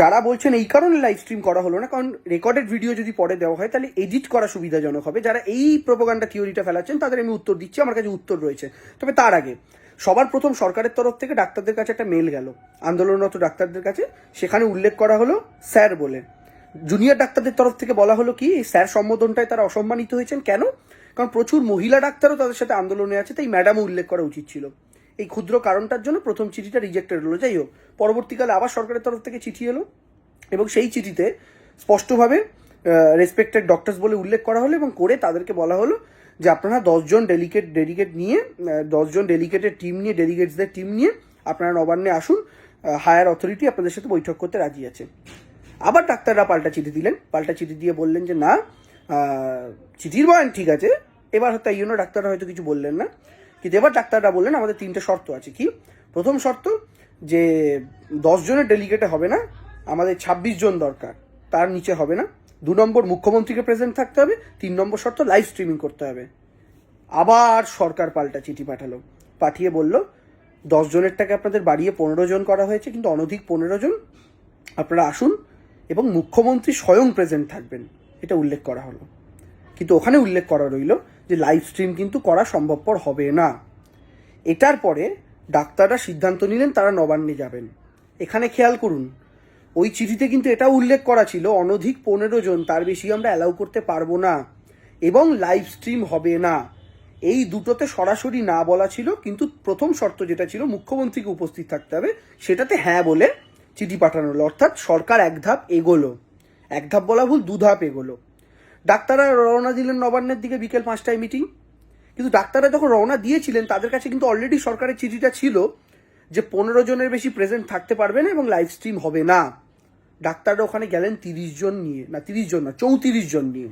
যারা বলছেন এই কারণে লাইভ স্ট্রিম করা হলো না, কারণ রেকর্ডেড ভিডিও যদি পরে দেওয়া হয়, তাহলে এডিট করা সুবিধাজনক হবে। যারা এই প্রোপাগান্ডা থিওরিটা ফেলাচ্ছেন, তাদের আমি উত্তর দিচ্ছি, আমার কাছে উত্তর রয়েছে। তবে তার আগে, সবার প্রথম সরকারের তরফ থেকে ডাক্তারদের কাছে একটা মেল গেল, আন্দোলনরত ডাক্তারদের কাছে। সেখানে উল্লেখ করা হলো স্যার বলে। জুনিয়র ডাক্তারদের তরফ থেকে বলা হলো কি স্যার সম্বোধনটায় তারা অসম্মানিত হয়েছেন। কেন? কারণ প্রচুর মহিলা ডাক্তারও তাদের সাথে আন্দোলনে আছে, তাই ম্যাডামও উল্লেখ করা উচিত ছিল। এই ক্ষুদ্র কারণটার জন্য প্রথম চিঠিটা রিজেক্টেড হলো। যাই হোক, পরবর্তীকালে আবার সরকারের তরফ থেকে চিঠি এলো এবং সেই চিঠিতে স্পষ্টভাবে রেসপেক্টেড ডক্টরস বলে উল্লেখ করা হলো এবং করে তাদেরকে বলা হলো যে আপনারা দশজন ডেলিগেট ডেলিগেট নিয়ে দশজন ডেলিগেটের টিম নিয়ে ডেলিগেটসদের টিম নিয়ে আপনারা নবান্নে আসুন হায়ার অথরিটি আপনাদের সাথে বৈঠক করতে রাজি আছে। আবার ডাক্তাররা পাল্টা চিঠি দিলেন। পাল্টা চিঠি দিয়ে বললেন যে, না চিঠির বয়ান ঠিক আছে। এবার হয়তো জন্য ডাক্তাররা হয়তো কিছু বললেন না। কিন্তু এবার ডাক্তাররা বললেন, আমাদের তিনটে শর্ত আছে। কি? প্রথম শর্ত, যে দশ জনের ডেলিগেটে হবে না, আমাদের ছাব্বিশ জন দরকার, তার নিচে হবে না। দু নম্বর মুখ্যমন্ত্রীকে প্রেজেন্ট থাকতে হবে, তিন নম্বর শর্ত লাইভ স্ট্রিমিং করতে হবে। আবার সরকার পাল্টা চিঠি পাঠালো, পাঠিয়ে বলল, দশ জনেরটাকে আপনাদের বাড়িয়ে পনেরো জন করা হয়েছে, কিন্তু অনধিক পনেরো জন, আপনারা আসুন এবং মুখ্যমন্ত্রী স্বয়ং প্রেজেন্ট থাকবেন। এটা উল্লেখ করা হলো। কিন্তু ওখানে উল্লেখ করা রইল যে লাইভ স্ট্রিম কিন্তু করা সম্ভবপর হবে না। এটার পরে ডাক্তাররা সিদ্ধান্ত নিলেন তারা নবান্নে যাবেন। এখানে খেয়াল করুন, ওই চিঠিতে কিন্তু এটা উল্লেখ করা ছিল, অনধিক পনেরো জন, তার বেশি আমরা অ্যালাউ করতে পারব না এবং লাইভ স্ট্রিম হবে না। এই দুটোতে সরাসরি না বলা ছিল, কিন্তু প্রথম শর্ত যেটা ছিল, মুখ্যমন্ত্রীকে উপস্থিত থাকতে হবে, সেটাতে হ্যাঁ বলে চিঠি পাঠানো হলো। অর্থাৎ সরকার এক ধাপ এগোলো। এক ধাপ বলা ভুল, দু ধাপ এগোলো। ডাক্তাররা রওনা দিলেন নবান্নের দিকে বিকেল পাঁচটায় মিটিং। কিন্তু ডাক্তাররা যখন রওনা দিয়েছিলেন, তাদের কাছে কিন্তু অলরেডি সরকারের চিঠিটা ছিল যে পনেরো জনের বেশি প্রেজেন্ট থাকতে পারবে না এবং লাইভ স্ট্রিম হবে না। ডাক্তাররা ওখানে গেলেন তিরিশ জন নিয়ে, না তিরিশ জন না, চৌত্রিশ জন নিয়ে।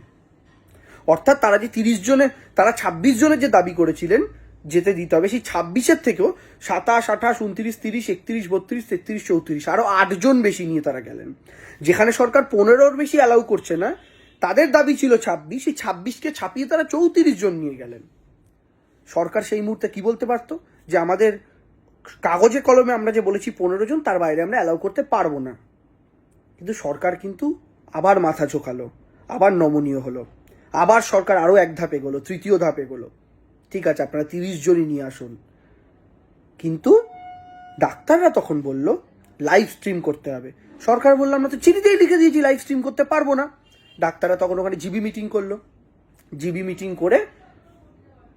অর্থাৎ তারা যে তিরিশ জনের, তারা ছাব্বিশ জনের যে দাবি করেছিলেন, যেতে দিতে হবে, সেই ছাব্বিশের থেকেও সাতাশ, আঠাশ, উনত্রিশ, তিরিশ, একত্রিশ, বত্রিশ, তেত্রিশ, চৌত্রিশ আরও আটজন বেশি নিয়ে তারা গেলেন। যেখানে সরকার পনেরোর বেশি অ্যালাউ করছে না তাদের দাবি ছিল ছাব্বিশ সেই ছাব্বিশকে ছাপিয়ে তারা চৌত্রিশ জন নিয়ে গেলেন। সরকার সেই মুহূর্তে কি বলতে পারতো? যে আমাদের কাগজে কলমে আমরা যে বলেছি পনেরো জন, তার বাইরে আমরা অ্যালাউ করতে পারব না। কিন্তু সরকার কিন্তু আবার মাথা চোখালো আবার নমনীয় হলো, আবার সরকার আরও এক ধাপ এগোলো, তৃতীয় ধাপ এগোলো। ঠিক আছে, আপনারা তিরিশ জনই নিয়ে আসুন। কিন্তু ডাক্তাররা তখন বলল লাইভ স্ট্রিম করতে হবে। সরকার বলল, আমরা তো চিঠিতেই লিখে দিয়েছি লাইভ স্ট্রিম করতে পারব না। ডাক্তাররা তখন ওখানে জিবি মিটিং করল। জিবি মিটিং করে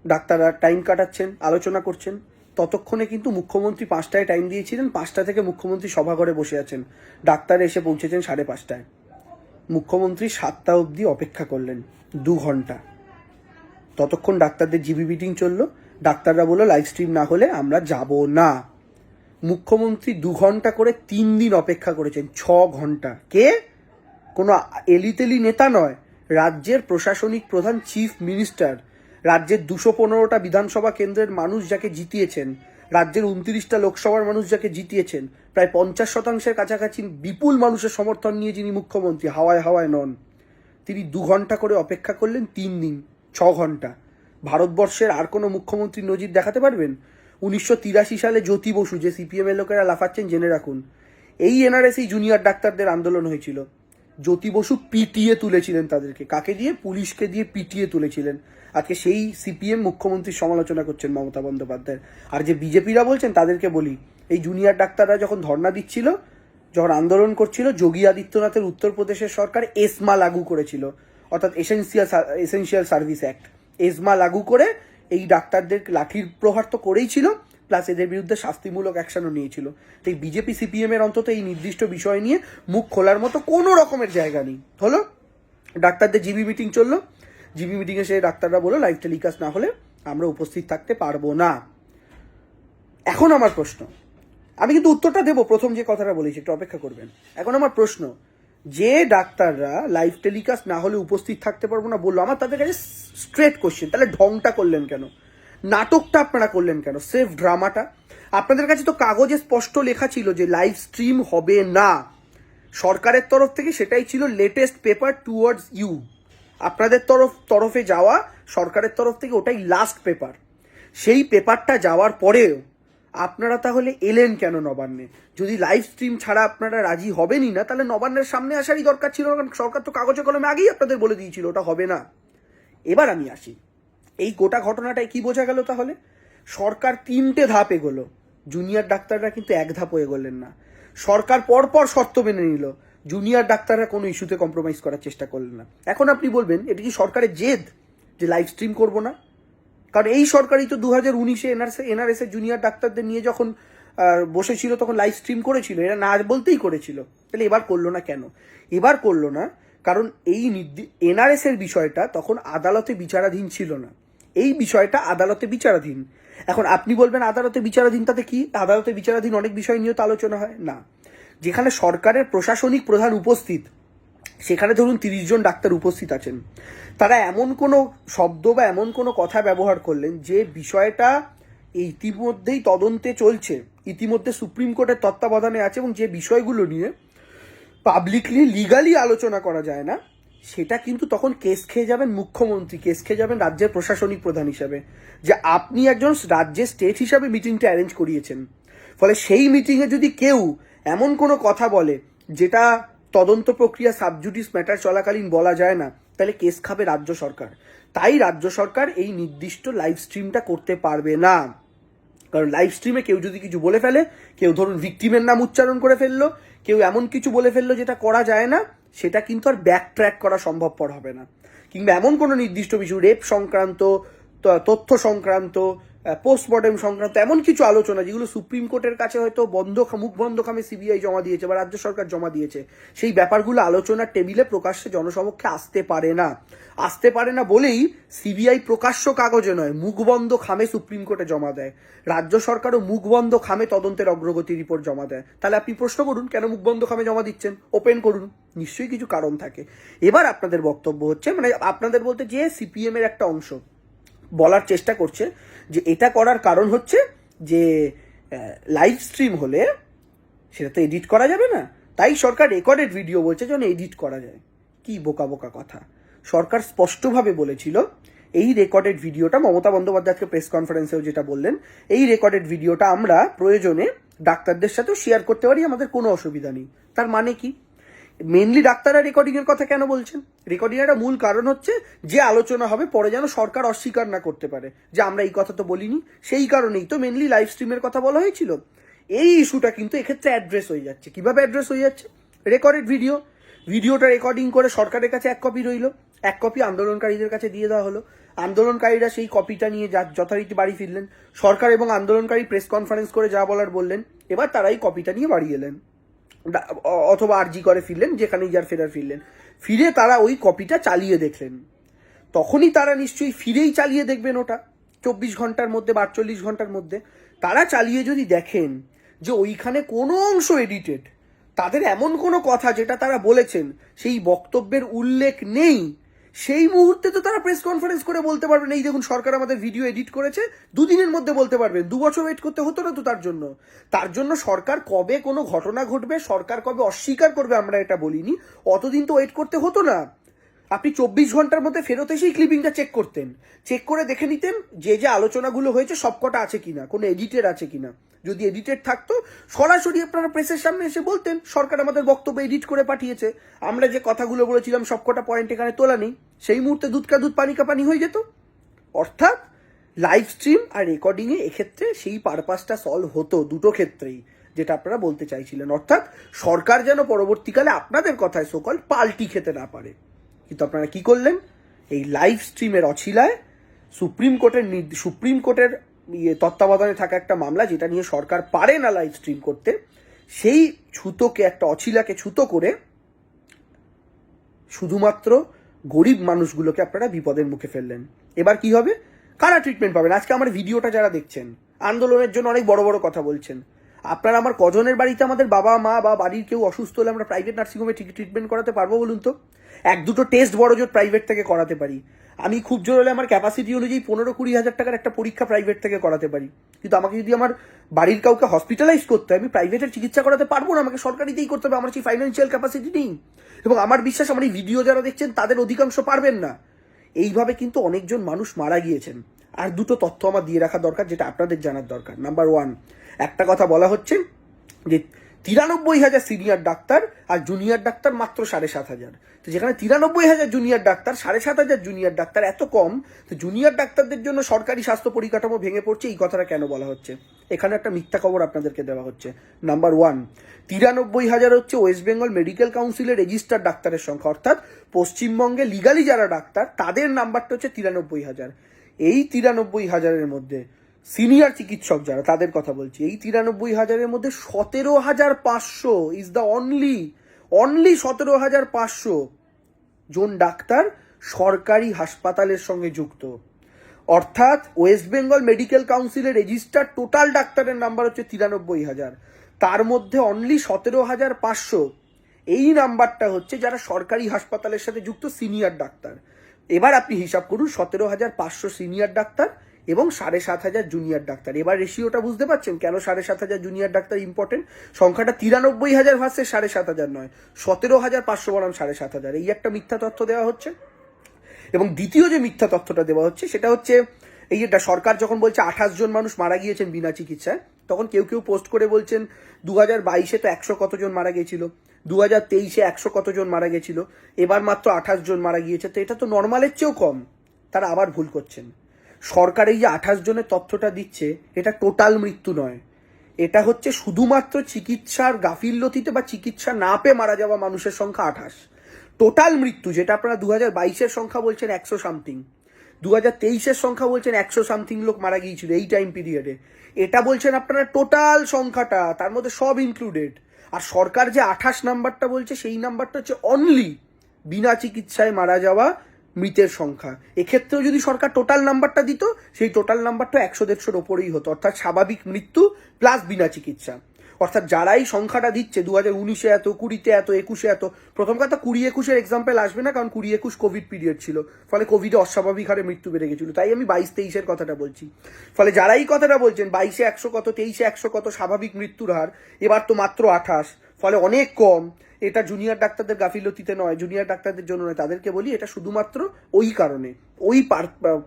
ডাক্তাররা টাইম কাটাচ্ছেন, আলোচনা করছেন। ততক্ষণে কিন্তু মুখ্যমন্ত্রী পাঁচটায় টাইম দিয়েছিলেন, পাঁচটা থেকে মুখ্যমন্ত্রী সভাঘরে বসে আছেন। ডাক্তার এসে পৌঁছেছেন সাড়ে পাঁচটায়। মুখ্যমন্ত্রী সাতটা অবধি অপেক্ষা করলেন, দু ঘণ্টা। ততক্ষণ ডাক্তারদের জিবি মিটিং চলল। ডাক্তাররা বলল, লাইভ স্ট্রিম না হলে আমরা যাব না। মুখ্যমন্ত্রী দু ঘণ্টা করে তিন দিন অপেক্ষা করেছেন, ছ ঘণ্টা। কে? কোনো এলিতেলি নেতা নয়, রাজ্যের প্রশাসনিক প্রধান চিফ মিনিস্টার, রাজ্যের দুশো পনেরোটা বিধানসভা কেন্দ্রের মানুষ যাকে জিতিয়েছেন, রাজ্যের উনত্রিশটা লোকসভার মানুষ যাকে জিতিয়েছেন, প্রায় পঞ্চাশ শতাংশের কাছাকাছি বিপুল মানুষের সমর্থন নিয়ে যিনি মুখ্যমন্ত্রী, হাওয়ায় হাওয়ায় নন। তিনি দু ঘণ্টা করে অপেক্ষা করলেন তিন দিন, ছ ঘণ্টা ভারতবর্ষের আর কোনো মুখ্যমন্ত্রী নজির দেখাতে পারবেন? উনিশশো তিরাশি সালে জ্যোতি বসু, যে সিপিএম এর লোকেরা লাফাচ্ছেন, জেনে রাখুন। এই এনআরএস এই জুনিয়র ডাক্তারদের আন্দোলন হয়েছিল। জ্যোতি বসু পিটিয়ে তুলেছিলেন তাদেরকে। কাকে দিয়ে? পুলিশকে দিয়ে পিটিয়ে তুলেছিলেন। আজকে সেই সিপিএম মুখ্যমন্ত্রীর সমালোচনা করছেন মমতা বন্দ্যোপাধ্যায়। আর যে বিজেপিরা বলছেন, তাদেরকে বলি, এই জুনিয়র ডাক্তাররা যখন ধর্ণা দিচ্ছিল, যখন আন্দোলন করছিল, যোগী আদিত্যনাথের উত্তরপ্রদেশের সরকার এসমা লাগু করেছিল। অর্থাৎ essential essential service act. ESMA লাগু করে এই ডাক্তারদের লাঠির প্রহার তো করেই ছিল। প্লাস এদের বিরুদ্ধে শাস্তিমূলক অ্যাকশনও নিয়েছিল। তাই বিজেপি সিপিএম এর অন্তত এই নির্দিষ্ট বিষয় নিয়ে মুখ খোলার মতো কোনো রকমের জায়গা নেই। হলো? ডাক্তারদের জিবি মিটিং চলল। জিবি মিটিংয়ে সে ডাক্তাররা বলল লাইভ টেলিকাস্ট না হলে আমরা উপস্থিত থাকতে পারব না। এখন আমার প্রশ্ন, আমি কিন্তু উত্তরটা দেবো, প্রথম যে কথাটা বলেছি একটু অপেক্ষা করবেন। এখন আমার প্রশ্ন, যে ডাক্তাররা লাইভ টেলিকাস্ট না হলে উপস্থিত থাকতে পারব না বলল, আমার তাদের কাছে স্ট্রেট কোশ্চেন তাহলে ঢংটা করলেন কেন? নাটকটা আপনারা করলেন কেন? সেফ ড্রামাটা? আপনাদের কাছে তো কাগজে স্পষ্ট লেখা ছিল যে লাইভ স্ট্রিম হবে না। সরকারের তরফ থেকে সেটাই ছিল লেটেস্ট পেপার টুয়ার্ডস ইউ আপনাদের তরফ, তরফে যাওয়া, সরকারের তরফ থেকে ওটাই লাস্ট পেপার সেই পেপারটা যাওয়ার পরেও আপনারা তাহলে এলেন কেন নবান্নে? যদি লাইভ স্ট্রিম ছাড়া আপনারা রাজি হবেনই না, তাহলে নবান্নের সামনে আসারই দরকার ছিল কারণ সরকার তো কাগজে কলমে আগেই আপনাদের বলে দিয়েছিল, ওটা হবে না। এবার আমি আসি। এই গোটা ঘটনাটায় কি বোঝা গেল তাহলে? সরকার তিনটে ধাপ এগোলো। জুনিয়র ডাক্তাররা কিন্তু এক ধাপও এগোলেন না। সরকার পরপর শর্ত মেনে নিল। জুনিয়র ডাক্তাররা কোনো ইস্যুতে কম্প্রোমাইজ করার চেষ্টা করলেন না। এখন আপনি বলবেন, এটা কি সরকারের জেদ যে লাইভ স্ট্রিম করব না? কারণ এই সরকারই তো দু হাজার উনিশে এনআরএস এনআরএস এর জুনিয়র ডাক্তারদের নিয়ে যখন বসেছিল তখন লাইভ স্ট্রিম করেছিল। এরা না বলতেই করেছিল। তাহলে এবার করল না কেন? এবার করল না কারণ এই এনআরএস এর বিষয়টা তখন আদালতে বিচারাধীন ছিল না। এই বিষয়টা আদালতে বিচারাধীন। এখন আপনি বলবেন আদালতে বিচারাধীন, তাতে কি? আদালতে বিচারাধীন অনেক বিষয় নিয়েও তো আলোচনা হয়? না। যেখানে সরকারের প্রশাসনিক প্রধান উপস্থিত, সেখানে ধরুন তিরিশ জন ডাক্তার উপস্থিত আছেন। তারা এমন কোনো শব্দ বা এমন কোনো কথা ব্যবহার করলেন যে বিষয়টা ইতিমধ্যেই তদন্তে চলছে। ইতিমধ্যে সুপ্রিম কোর্টের তত্ত্বাবধানে আছে এবং যে বিষয়গুলো নিয়ে পাবলিকলি লিগালি আলোচনা করা যায় না সেটা কিন্তু তখন কেস খেয়ে যাবেন মুখ্যমন্ত্রী, কেস খেয়ে যাবেন রাজ্যের প্রশাসনিক প্রধান হিসাবে। যে আপনি একজন রাজ্যের স্টেট হিসাবে মিটিংটা অ্যারেঞ্জ করিয়েছেন। ফলে সেই মিটিংয়ে যদি কেউ এমন কোনো কথা বলে, যেটা তদন্ত প্রক্রিয়া সাবজুডিস ম্যাটার চলাকালীন বলা যায় না, তাহলে কেস খাবে রাজ্য সরকার। তাই রাজ্য সরকার এই নির্দিষ্ট লাইভ স্ট্রিমটা করতে পারবে না। কারণ লাইভ স্ট্রিমে কেউ যদি কিছু বলে ফেলে, কেউ ধরুন ভিকটিমের নাম উচ্চারণ করে ফেলল, কেউ এমন কিছু বলে ফেলল যেটা করা যায় না সেটা কিন্তু আর ব্যাক ট্র্যাক করা সম্ভবপর হবে না। কিংবা এমন কোনো নির্দিষ্ট কিছু রেপ সংক্রান্ত তথ্য সংক্রান্ত পোস্টমর্টেম সংক্রান্ত এমন কিছু আলোচনা যেগুলো সুপ্রিম কোর্টের কাছে হয়তো বন্ধ মুখ বন্ধ খামে সিবিআই জমা দিয়েছে বা রাজ্য সরকার জমা দিয়েছে। সেই ব্যাপারগুলো আলোচনার টেবিলে প্রকাশ্যে জনসমক্ষে আসতে পারে না। আসতে পারে না বলেই সিবিআই প্রকাশ্য কাগজে নয় মুখবন্ধ খামে সুপ্রিম কোর্টে জমা দেয়। রাজ্য সরকারও মুখবন্ধ খামে তদন্তের অগ্রগতি রিপোর্ট জমা দেয়। তাহলে আপনি প্রশ্ন করুন, কেন মুখবন্ধ খামে জমা দিচ্ছেন? ওপেন করুন, নিশ্চয়ই কিছু কারণ থাকে। এবার আপনাদের বক্তব্য হচ্ছে মানে আপনাদের বলতে যে সিপিএম এর একটা অংশ বলার চেষ্টা করছে যে এটা করার কারণ হচ্ছে যে লাইভ স্ট্রিম হলে সেটা তো এডিট করা যাবে না। তাই সরকার রেকর্ডেড ভিডিও বলছে যেন এডিট করা যায়। কি বোকা বোকা কথা। সরকার স্পষ্টভাবে বলেছিল, এই রেকর্ডেড ভিডিওটা মমতা বন্দ্যোপাধ্যায়কে প্রেস কনফারেন্সেও যেটা বললেন, এই রেকর্ডেড ভিডিওটা আমরা প্রয়োজনে ডাক্তারদের সাথেও শেয়ার করতে পারি, আমাদের কোনো অসুবিধা নেই। তার মানে কি? মেনলি ডাক্তাররা রেকর্ডিং এর কথা কেন বলছেন? রেকর্ডিং একটা মূল কারণ হচ্ছে যে আলোচনা হবে, পরে যেন সরকার অস্বীকার না করতে পারে। যে আমরা এই কথা তো বলিনি, সেই কারণেই তো মেনলি লাইভ স্ট্রিমের কথা বলা হয়েছিল। এই ইস্যুটা কিন্তু এক্ষেত্রে অ্যাড্রেস হয়ে যাচ্ছে। কীভাবে অ্যাড্রেস হয়ে যাচ্ছে? রেকর্ডেড ভিডিও ভিডিওটা রেকর্ডিং করে সরকারের কাছে এক কপি রইল। এক কপি আন্দোলনকারীদের কাছে দিয়ে দেওয়া হলো। আন্দোলনকারীরা সেই কপিটা নিয়ে যা যথারীতি বাড়ি ফিরলেন। সরকার এবং আন্দোলনকারী প্রেস কনফারেন্স করে যা বলার বললেন। এবার তারাই কপিটা নিয়ে বাড়ি এলেন। অথবা আরজি করে ফিরলেন যেখানে যার ফেরার ফিরলেন। ফিরে তারা ওই কপিটা চালিয়ে দেখলেন। তখনই তারা নিশ্চয়ই ফিরেই চালিয়ে দেখবেন ওটা। চব্বিশ ঘণ্টার মধ্যে বা আটচল্লিশ ঘণ্টার মধ্যে। তারা চালিয়ে যদি দেখেন যে ওইখানে কোনো অংশ এডিটেড, তাদের এমন কোনো কথা যেটা তারা বলেছেন, সেই বক্তব্যের উল্লেখ নেই সেই মুহূর্তে তো তারা প্রেস কনফারেন্স করে বলতে পারবেন, এই দেখুন সরকার আমাদের ভিডিও এডিট করেছে, দুদিনের মধ্যে বলতে পারবেন, দু বছর ওয়েট করতে হতো না তো তার জন্য। তার জন্য সরকার কবে কোনো ঘটনা ঘটবে, সরকার কবে অস্বীকার করবে আমরা এটা বলিনি, অতদিন তো ওয়েট করতে হতো না। আপনি চব্বিশ ঘণ্টার মধ্যে ফেরত এসেই ক্লিপিংটা চেক করতেন। চেক করে দেখে নিতেন যে যে আলোচনাগুলো হয়েছে সবকটা আছে কিনা, কোনো এডিটেড আছে কিনা। যদি এডিটেড থাকতো, সরাসরি আপনারা প্রেসের সামনে এসে বলতেন, সরকার আমাদের বক্তব্য এডিট করে পাঠিয়েছে। আমরা যে কথাগুলো বলেছিলাম, সবকটা পয়েন্ট এখানে তোলা নেই। সেই মুহূর্তে দুধ কা দুধ, পানি কা পানি হয়ে যেত। অর্থাৎ লাইভ স্ট্রিম আর রেকর্ডিংয়ে এক্ষেত্রে সেই পারপাসটা সলভ হতো দুটো ক্ষেত্রেই, যেটা আপনারা বলতে চাইছিলেন। অর্থাৎ সরকার যেন পরবর্তীকালে আপনাদের কথায় সকল পাল্টি খেতে না পারে। কিন্তু আপনারা কি করলেন? এই লাইভ স্ট্রিমের অছিলায় সুপ্রিম কোর্টের সুপ্রিম কোর্টের ইয়ে তত্ত্বাবধানে থাকা একটা মামলা যেটা নিয়ে সরকার পারে না লাইভ স্ট্রিম করতে, সেই ছুতোকে একটা অছিলাকে ছুতো করে শুধুমাত্র গরিব মানুষগুলোকে আপনারা বিপদের মুখে ফেললেন। এবার কি হবে? কারা ট্রিটমেন্ট পাবেন? আজকে আমার ভিডিওটা যারা দেখছেন, আন্দোলনের জন্য অনেক বড় বড় কথা বলছেন। আপনারা আমার কজনের বাড়িতে আমাদের বাবা, মা বা বাড়ির কেউ অসুস্থ হলে আমরা প্রাইভেট নার্সিংহোমে ট্রিটমেন্ট করাতে পারব বলুন তো? এক দুটো টেস্ট বড় জোর প্রাইভেট থেকে করাতে পারি। আমি খুব জোর হলে আমার ক্যাপাসিটি অনুযায়ী পনেরো কুড়ি হাজার টাকার একটা পরীক্ষা প্রাইভেট থেকে করাতে পারি। কিন্তু আমাকে যদি আমার বাড়ির কাউকে হসপিটালাইজ করতে হয়, আমি প্রাইভেটের চিকিৎসা করাতে পারব না, আমাকে সরকারিতেই করতে হবে, আমার সেই ফাইন্যান্সিয়াল ক্যাপাসিটি নেই। এবং আমার বিশ্বাস, আমার এই ভিডিও যারা দেখছেন, তাদের অধিকাংশ পারবেন না। এইভাবে কিন্তু অনেকজন মানুষ মারা গিয়েছেন। আর দুটো তথ্য আমার দিয়ে রাখা দরকার, যেটা আপনাদের জানার দরকার। নাম্বার ওয়ান একটা কথা বলা হচ্ছে যে তিরানব্বই হাজার সিনিয়র ডাক্তার আর জুনিয়র ডাক্তার মাত্র সাড়ে সাত হাজার। তো যেখানে তিরানব্বই হাজার জুনিয়র ডাক্তার, সাড়ে সাত হাজার জুনিয়র ডাক্তার এত কম, তো জুনিয়র ডাক্তারদের জন্য সরকারি স্বাস্থ্য পরিকাঠামো ভেঙে পড়ছে, এই কথাটা কেন বলা হচ্ছে? এখানে একটা মিথ্যা খবর আপনাদেরকে দেওয়া হচ্ছে। নাম্বার ওয়ান তিরানব্বই হাজার হচ্ছে ওয়েস্ট বেঙ্গল মেডিকেল কাউন্সিলের রেজিস্টার ডাক্তারের সংখ্যা, অর্থাৎ পশ্চিমবঙ্গে লিগালি যারা ডাক্তার, তাদের নাম্বারটা হচ্ছে তিরানব্বই হাজার। এই তিরানব্বই হাজারের মধ্যে সিনিয়র চিকিৎসক যারা, তাদের কথা বলছি। এই তিরানব্বই হাজারের মধ্যে সতেরো হাজার পাঁচশো ইজ দ্য অনলি অনলি সতেরো হাজার পাঁচশো জন ডাক্তার সরকারি হাসপাতালের সঙ্গে যুক্ত। অর্থাৎ ওয়েস্ট বেঙ্গল মেডিকেল কাউন্সিলের রেজিস্টার টোটাল ডাক্তারের নাম্বার হচ্ছে তিরানব্বই হাজার। তার মধ্যে অনলি সতেরো হাজার পাঁচশো এই নাম্বারটা হচ্ছে যারা সরকারি হাসপাতালের সাথে যুক্ত সিনিয়র ডাক্তার। এবার আপনি হিসাব করুন, সতেরো হাজার পাঁচশো সিনিয়র ডাক্তার এবং সাড়ে সাত হাজার জুনিয়র ডাক্তার। এবার রেশিওটা বুঝতে পারছেন? কেন সাড়ে সাত হাজার জুনিয়র ডাক্তার ইম্পর্টেন্ট সংখ্যাটা তিরানব্বই হাজার ভার্সে সাড়ে সাত হাজার নয়। সতেরো হাজার পাঁচশো বনাম সাড়ে সাত হাজার। এই একটা মিথ্যা তথ্য দেওয়া হচ্ছে। এবং দ্বিতীয় যে মিথ্যা তথ্যটা দেওয়া হচ্ছে, সেটা হচ্ছে এই যেটা সরকার যখন বলছে আঠাশ জন মানুষ মারা গিয়েছেন বিনা চিকিৎসায়, তখন কেউ কেউ পোস্ট করে বলছেন দু হাজার বাইশে তো একশো কতজন মারা গিয়েছিল? দু হাজার তেইশে একশো কতজন মারা গেছিল এবার মাত্র আঠাশ জন মারা গিয়েছে। তো এটা তো নর্মালের চেয়েও কম। তারা আবার ভুল করছেন। সরকার এই যে আঠাশ জনের তথ্যটা দিচ্ছে, এটা টোটাল মৃত্যু নয়। এটা হচ্ছে শুধুমাত্র চিকিৎসার গাফিল্যতিতে বা চিকিৎসা না পেয়ে মারা যাওয়া মানুষের সংখ্যা আঠাশ। টোটাল মৃত্যু, যেটা আপনারা দু হাজার বাইশের সংখ্যা বলছেন একশো সামথিং। দু হাজার তেইশের সংখ্যা বলছেন একশো সামথিং লোক মারা গিয়েছিল এই টাইম পিরিয়ডে। এটা বলছেন আপনারা টোটাল সংখ্যাটা, তার মধ্যে সব ইনক্লুডেড আর সরকার যে আঠাশ নাম্বারটা বলছে, সেই নাম্বারটা হচ্ছে অনলি বিনা চিকিৎসায় মারা যাওয়া মৃতের সংখ্যা। এক্ষেত্রেও যদি সরকার টোটাল নাম্বারটা দিত, সেই টোটাল নাম্বারটা একশো দেড়শোর ওপরেই হতো, অর্থাৎ স্বাভাবিক মৃত্যু প্লাস বিনা চিকিৎসা। অর্থাৎ যারাই সংখ্যাটা দিচ্ছে দু হাজার উনিশে এত, কুড়িতে এত, একুশে এত, প্রথম কথা কুড়ি একুশের এক্সাম্পল আসবে না, কারণ কুড়ি একুশ কোভিড পিরিয়ড ছিল। ফলে কোভিডে অস্বাভাবিক হারে মৃত্যু বেড়ে গেছিল। তাই আমি বাইশ তেইশের কথাটা বলছি। ফলে যারাই কথাটা বলছেন, বাইশে একশো কত, তেইশে একশো কত স্বাভাবিক মৃত্যুর হার, এবার তো মাত্র আঠাশ। ফলে অনেক কম। এটা জুনিয়র ডাক্তারদের গাফিলতিতে নয় জুনিয়র ডাক্তারদের জন্য নয়। তাদেরকে বলি, এটা শুধুমাত্র ওই কারণে, ওই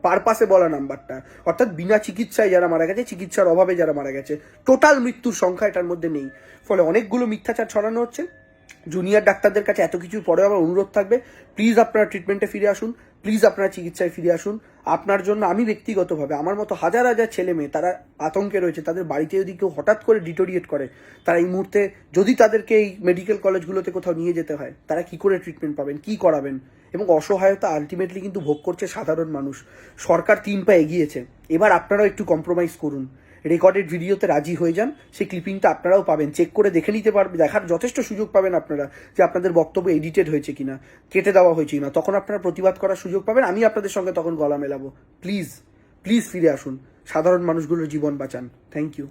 পারপাসে বলা নাম্বারটা। অর্থাৎ বিনা চিকিৎসায় যারা মারা গেছে, চিকিৎসার অভাবে যারা মারা গেছে টোটাল মৃত্যুর সংখ্যা এটার মধ্যে নেই। ফলে অনেকগুলো মিথ্যাচার ছড়ানো হচ্ছে। জুনিয়র ডাক্তারদের কাছে এত কিছু পরে আমার অনুরোধ থাকবে। প্লিজ আপনারা ট্রিটমেন্টে ফিরে আসুন। প্লিজ আপনারা চিকিৎসায় ফিরে আসুন। আপনার জন্য আমি ব্যক্তিগতভাবে, আমার মতো হাজার হাজার ছেলে মেয়ে তারা আতঙ্কে রয়েছে, তাদের বাড়িতে যদি কেউ হঠাৎ করে ডিটোরিয়েট করে, তারা এই মুহূর্তে যদি তাদেরকে এই মেডিকেল কলেজগুলোতে কোথাও নিয়ে যেতে হয়, তারা কি করে ট্রিটমেন্ট পাবেন, কি করাবেন? এবং অসহায়তা আলটিমেটলি কিন্তু ভোগ করছে সাধারণ মানুষ। সরকার তিন পা এগিয়েছে। এবার আপনারাও একটু কম্প্রোমাইজ করুন। রেকর্ডেড ভিডিওতে রাজি হয়ে যান। সেই ক্লিপিংটা আপনারাও পাবেন। চেক করে দেখে নিতে পারবে, দেখার যথেষ্ট সুযোগ পাবেন আপনারা যে আপনাদের বক্তব্য এডিটেড হয়েছে কিনা, কেটে দেওয়া হয়েছে কিনা। তখন আপনারা প্রতিবাদ করার সুযোগ পাবেন। আমি আপনাদের সঙ্গে তখন গলা মেলাবো। প্লিজ প্লিজ ফিরে আসুন। সাধারণ মানুষগুলোর জীবন বাঁচান। Thank you